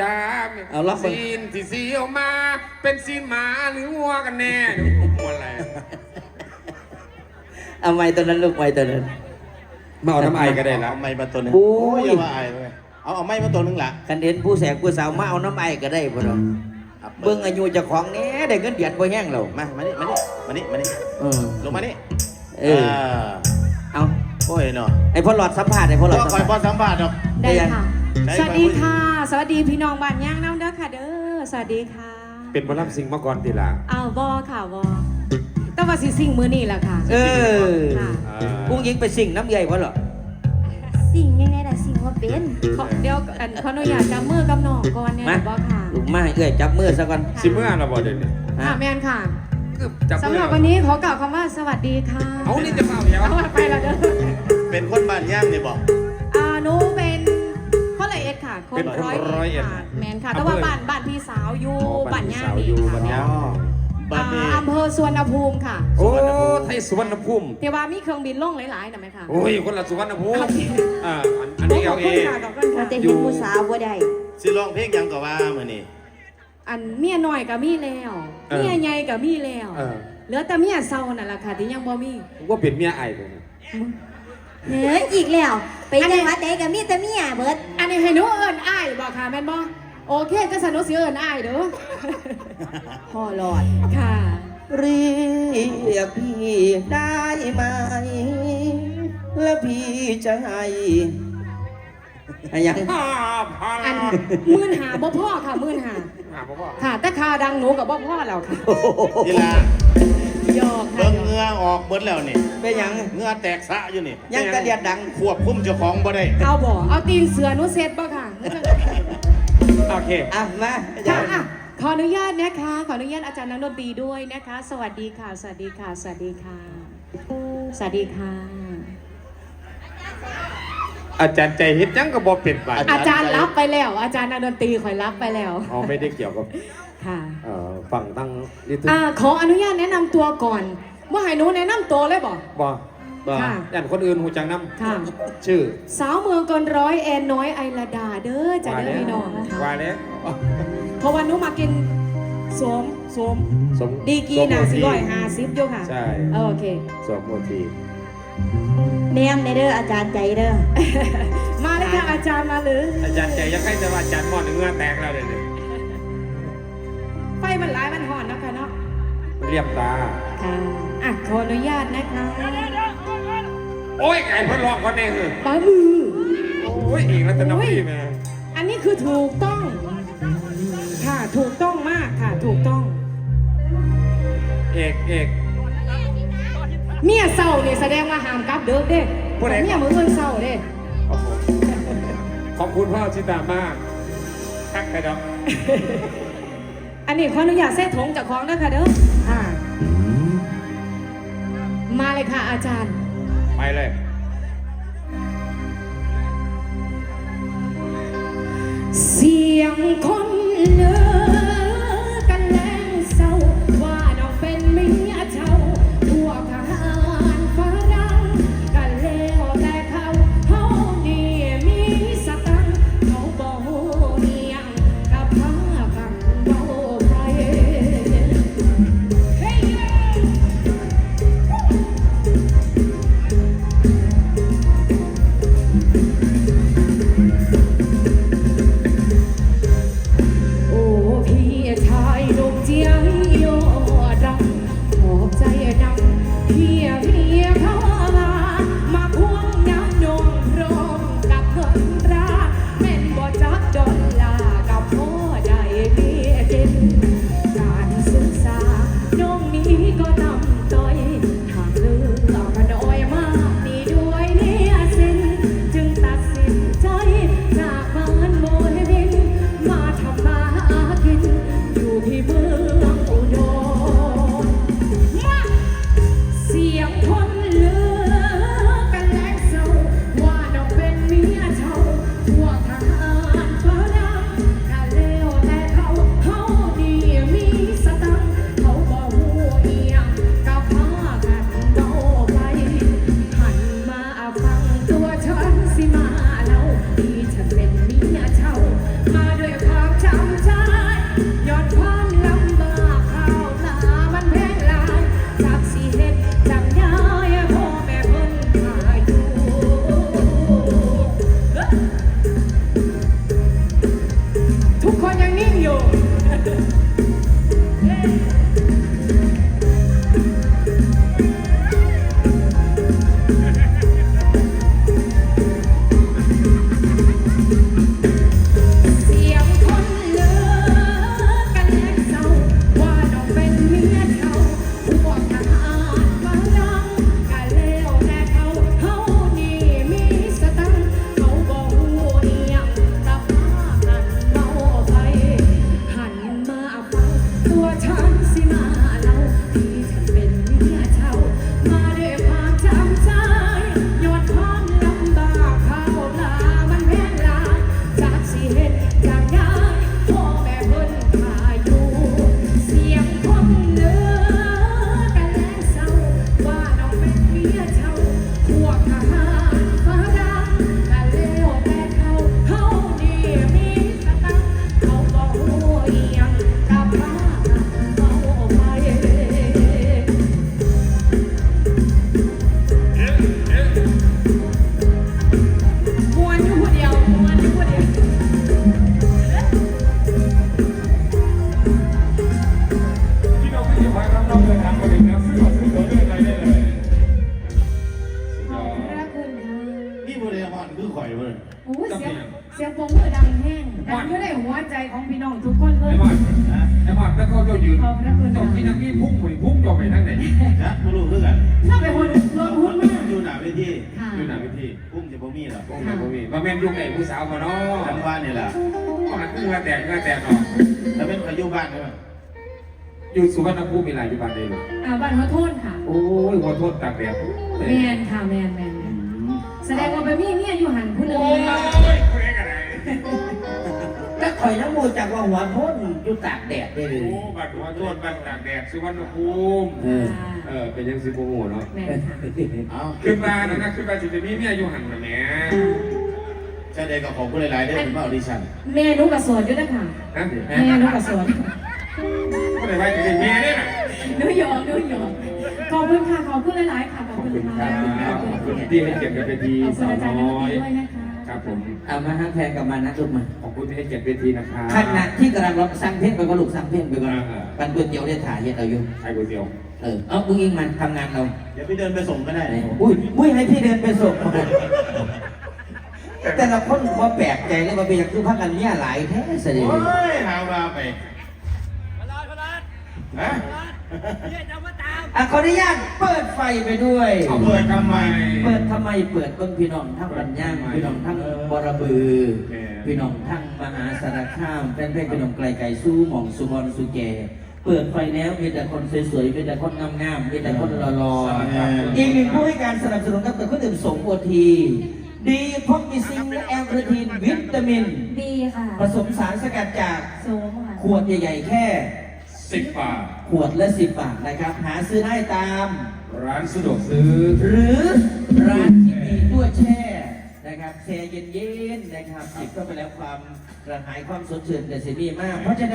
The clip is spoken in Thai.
จ้าเอาล็อกไปซีนที่ซีออกมา เป็นซีนหมาหรือวัวกันแน่มัวอะไรเอาไม้ตัวนั้นลูกไม้ตัวนั้น มาเอาทำไอก็ได้ละเอาไม้มาตัวหนึงโอ้ย อย่ามาไอ้เลยเอาเอาไม้มาตัวหนึงล่ะคันเห็นผู้แสบผู้สาวมาเอาน้ำไอ้ก็ได้พ่อเนาะครับเบิ่งอายุเจ้าของแหนี้ได้เงินเดือนบ่แห้งแล้วมามานี่มานี่มานี่มานี่เออ ลงมานี่เออเอาโอ้ยเนาะไอ้พ่อหลอดสัมภาษณ์ไอ้พ่อหลอดก็สัมคอยภาษณ์พอสัมภาษณ์ดอก ได้ค่ะ ได้สวัสดีไปคุยค่ะ สวัสดีพี่น้องบ้านย่างน้ำเด้อค่ะเด้อสวัสดีค่ะเป็นบอลลัมซิงมาก่อนทีละอ้าวบอค่ะบอแต่ว่าสิสิ่งมือนี่แหละค่ะเออค่ะกุ้งยิงไปสิ่งน้ำใหญ่พ่อหรอสิ่งยังไงล่ะสิ่งว่าเป็นขอเดี๋ยวอันขออนุญาตจับมือกับน้องก่อนเนี่ยมาบอค่ะลูกมาให้เอ้ยจับมือซะก่อนสิเมื่อเราบอกเดี๋ยวนี้ค่ะแมนค่ะคือจับสำหรับวันนี้ขอกล่าวคำว่าสวัสดีค่ะเอานี่จะเปล่าเดี๋ยวเอาไปแล้วเด้อเป็นคนบ้านย่างนี่บอกอ่า หนูเป็นพ่อละเอ็ดค่ะคนร้อยเอ็ดค่ะแมนค่ะ แต่ว่าบ้านบ้านพี่สาวอยู่บ้านย่างนี่อยู่ค่ะบ้านย่างบ้านนี้ อ่าอำเภอสวนภูมิค่ะโอ้ไทยสุวรรณภูมิเดี๋ยวว่ามีเครื่องบินล่งหลายๆนะไหมคะ โอ้ยคนละสุวรรณภูมิโอเคอ่าอันอันนี้ขเออบเอคุณค่ะขอบคุณเราค่ะจะเห็นผู้สาวบ่ได้ สิร้องเพลงหยังก็ว่ามื้อนี้อันเมียน้อยกับมีแล้วเมียใหญ่กับมีแล้วเออ เหลือแต่เมียเศร้านั่นแหละค่ะที่ยังบ่มี ว่าเป็นเมียไอ้เลยนะ เฮ้ยอีกแล้ว ไปจังหวัดใดก็มีแต่เมียเบิดอันนี้ให้หนูเอิ้นอ้ายบอกค่ะแม่นบ่โอเคจะสนุกสิเอิ้นอ้ายเด้อพ่อหลอดค่ะ เรียกพี่ได้ไหม แล้วพี่จะให้ให้ยังห้าพัอันนหมื่นหาบ่พ่อค่ะหมื่นหาหาพ่อพ่อค่ะแต่ค่าดังหนูกับบ่พ่อแล้วค่ะ ทีละห ยอกค่ะเบิ่งหยอกเหงื่อออกเบิดแล้วนี่เป็นหยังเหงื่อแตกสะอยู่นี่ยังกระเดียดดังควบคุมเจ้าของบ่ได้เอาบ่เอาตีนเสือหนูเซ็ตบ่ค่ะโอเคอะมาค่ะอะขออนุญาตนะคะ ขออนุญาตอาจารย์นักดนตรีด้วยนะคะ สวัสดีค่ะ สวัสดีค่ะ สวัสดีค่ะ สวัสดีค่ะ อาจารย์ใจเฮ็ดยังก็บ่เป็นไปอาจารย์รับไปแล้ว อาจารย์นักดนตรีคอยรับไปแล้วอ๋อไม่ได้เกี่ยวกับ ค่ะเอ่อฝั่งตั้งนี่ถึงอ่าขออนุญาตแนะนำตัวก่อนว่าให้หนูแนะนำตัวเลยบอก บ่บ่ค่ะย่านคนอื่นหูจังน้ค่ะำชื่อสาวเมืองกลร้อยแอนน้อยไอระดาเด้อจะเด้อพี่น้องว่าแล้วเพราะวันหนูมากินสวมสวมสมดีกีน่ะสมสิโอทีร้อยห้าสิบอยู่ค่ะ ใช่เออโอเค สมโอทีแนมในเด้ออาจารย์ใจเด้อ มาเลยค่ะอาจารย์มาเลยอาจารย์ใจยังใกล้จะว่าอาจารย์มอดเงื่อแตกแล้วเดี๋ยวนี้ เรียบตา ค่ะอะขออนุญาตนะคะโอ้ยไก่เพิ่นลอกก่อนแน่คือป้ามือ โอ้ยอีกแล้วจะนับพี่แม่อันนี้คือถูกต้อง ค่ะถูกต้องมากค่ะถูกต้อง เอกเอกเมียเศร้าเนี่ยแสดงว่าห้ามกลับเด้อเด้ผู้ใดเมียมือเงินเศร้าเด้โอ้โหขอบคุณพ่อชิตามากทักไปดอก อันนี้ขออนุญาตเส้ถงจากของนะคะเด้อค่ะมาเลยค่ะอาจารย์ ไปเลย เสียงคนเลื ยเพียเขา ของพี่น้องทุกคนเลไอ้ยหมอดไอ้หมอดแล้วเขาเจ้ายืนขอบพระคุณตรงที่นักนี่พุ่งไปพุ่งจบไปทั้งไหนนะไม่รู้คือกันถ้าเป็นคนรถหุ้นมากอยู่หน้าเวทีค่ะอยู่หน้าพิธีพุ่มจะบ่มีหรอกพุ่งไปพุ่งมีมาแม่นยุคไหนผู้สาวมาเนาะจังว่านี่ล่ะก็หันขึ้นมาแตกมาแตกเนาะถ้าเป็นขยุบ้านใช่ไหมอยู่สุวรรณภูมิมีหลายอยู่บ้านเดียวอ่าบ้านขอโทษค่ะ โอ้ยขอโทษตากแดดแมนค่ะแมนแมนแมนแสดงว่าไปมีเนี่ยอยู่หันผู้หนึงโอ้ยเลยคุยกันไหนแต่ ข่อยน้ำมูจากว่าหัวพ้นอยู่ตากแดดได้เลยโอ้บัดขอโทษบัดตากแดดสุวรรณภูมิเออเออเป็นยังสิบโมโหเนาะแมนค่ะเอาขึ้นมานะนะขึ้นมาสิจะมีเมียอยู่หันนะแหม่ใช่เด็กกับของผู้หลายๆได้เป็นมาออดิชั่นแม่นุกกับสวนอยู่ด้วยค่ะ ฮะแม่นุกกับสวนก็เลยว่าจะเป็นเมียเนี่ยนะนุยอมนุยอมขอบคุณค่ะ ขอบคุณหลายๆค่ะ ขอบขอบคุณคุณคค่ะรับขอบคุณที่ให้เกียรติกับเวทีขอบคุสาณวอาจารย์น้นักอดนตยรีด้วยนะคะ ครับผม เอามาห้างแพงกับมานะลูกมาขอบคุณที่ให้เกียรติเวทีนะครับ ขณะที่กำลังร้องสั่งเพลงไปก็ลูกสั่งเพลงไปก่อนอ่า ปันก๋วยเตี๋ยวได้ถ่ายเฮ็ดเอาอยู่ไอ้ก๋วยเตี๋ยวเออเอามึงยิงมันทำงานเราเดี๋ยวพี่เดินไปส่งก็ได้ อุ้ยอุ้ยให้พี่เดินไปส่งแต่ละคนว่าแปลกใจเลยว่าเป็นอย่างคือพักกันเนี่ยหลายแท้เสด็จโอ้ยหาว่าไปฮะอ่ะขออนุญาตเปิดไฟไปด้วย เอาเปิดทำไม เปิดทำไมเปิดเบิ้งพี่น้องทั้งบัญญังพี่น้องทั้งบรบือ แหม่พี่น้องทั้งมหาสารคามแฟนๆพี่น้องไกลไก่สู้หม่องสุบอลสุแกเปิดไฟแล้วมีแต่คนสวยๆมีแต่คนงามๆมีแต่คนหล่อๆอีกหนึ่งผู้ให้การสนับสนุนกับเครื่องดื่มสมโอทีดีพบมีซิงค์และแอลกอทีนวิตามินดีค่ะผสมสารสกัดจาก โซมค่ะขวดใหญ่ ๆ แค่ สิบบาท ขวดละสิบบาทนะครับ หาซื้อได้ตาม ร้านสะดวกซื้อ หรือร้านที่มีตู้แช่นะครับแช่เย็นๆนะครับจิบเข้าไปแล้วความกระหายความสดชื่นแต่สิมีมากเพราะฉะนั้น